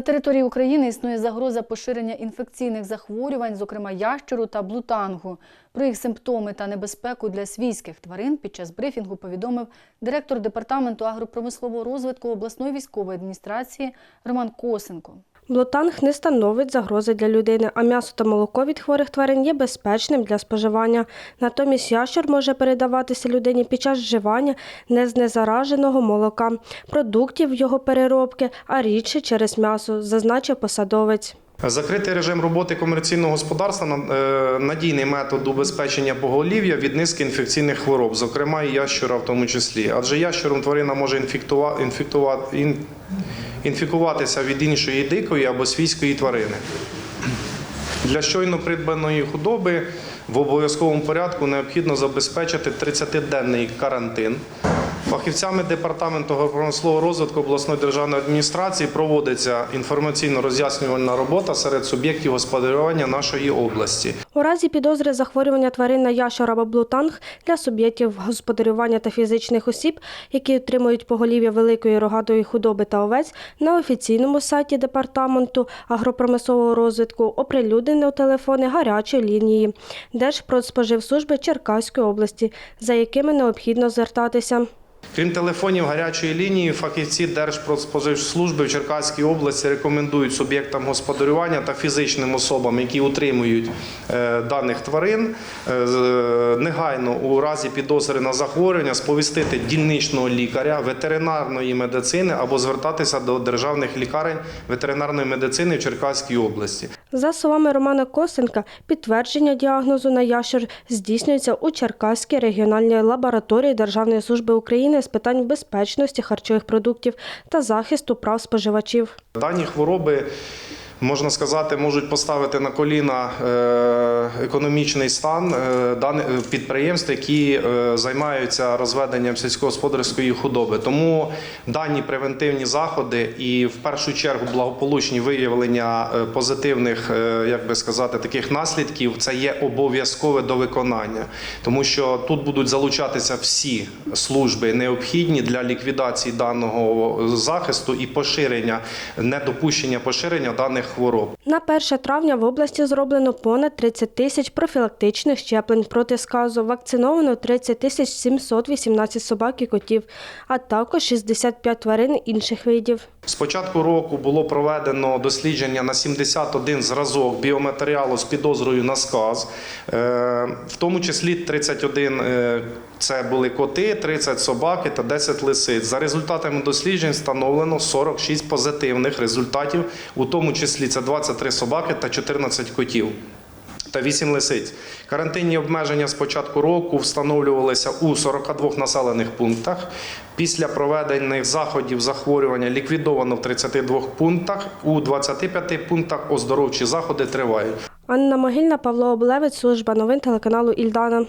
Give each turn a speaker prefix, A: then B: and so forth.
A: На території України існує загроза поширення інфекційних захворювань, зокрема ящеру та блутангу. Про їх симптоми та небезпеку для свійських тварин під час брифінгу повідомив директор департаменту агропромислового розвитку обласної військової адміністрації Роман Косенко.
B: Блотанг не становить загрози для людини, а м'ясо та молоко від хворих тварин є безпечним для споживання. Натомість ящер може передаватися людині під час вживання незнезараженого молока, продуктів його переробки, а рідше через м'ясо, зазначив посадовець.
C: Закритий режим роботи комерційного господарства е, надійний метод убезпечення поголів'я від низки інфекційних хвороб, зокрема і ящура в тому числі. Адже ящуром тварина може інфектува- інфектува- ін- інфікуватися від іншої дикої або свійської тварини. Для щойно придбаної худоби в обов'язковому порядку необхідно забезпечити 30-денний карантин. Фахівцями департаменту агропромислового розвитку обласної державної адміністрації проводиться інформаційно-роз'яснювальна робота серед суб'єктів господарювання нашої області.
B: У разі підозри захворювання тварин на ящер або блутанг для суб'єктів господарювання та фізичних осіб, які отримують поголів'я великої рогатої худоби та овець, на офіційному сайті департаменту агропромислового розвитку оприлюднено телефони гарячої лінії Держпродспоживслужби Черкаської області, за якими необхідно звертатися.
C: Крім телефонів гарячої лінії, фахівці Держпродспоживслужби в Черкаській області рекомендують суб'єктам господарювання та фізичним особам, які утримують е, даних тварин, е, е, негайно у разі підозри на захворювання сповістити дільничного лікаря ветеринарної медицини або звертатися до державних лікарень ветеринарної медицини в Черкаській області.
B: За словами Романа Косенка, підтвердження діагнозу на ящер здійснюється у Черкаській регіональній лабораторії Державної служби України з питань безпечності харчових продуктів та захисту прав споживачів.
C: Дані хвороби, можна сказати, можуть поставити на коліна е, економічний стан е, даних підприємств, які е, займаються розведенням сільськогосподарської худоби. Тому дані превентивні заходи і в першу чергу благополучні виявлення е, позитивних, е, як би сказати, таких наслідків це є обов'язкове до виконання, тому що тут будуть залучатися всі служби необхідні для ліквідації даного захисту і поширення, недопущення поширення даних хвороб.
B: На 1 травня в області зроблено понад 30 тисяч профілактичних щеплень проти сказу. Вакциновано 30 тисяч 718 собак і котів, а також 65 тварин інших видів.
C: З початку року було проведено дослідження на 71 зразок біоматеріалу з підозрою на сказ, Е, в тому числі 31 е, це були коти, 30 собаки та 10 лисиць. За результатами досліджень встановлено 46 позитивних результатів, у тому числі це 23 собаки та 14 котів. Та 8 лисиць. Карантинні обмеження з початку року встановлювалися у 42 населених пунктах. Після проведених заходів захворювання ліквідовано в 32 пунктах. У 25 пунктах оздоровчі заходи тривають.
B: Анна Могильна, Павло Облевець, служба новин телеканалу Ільдана.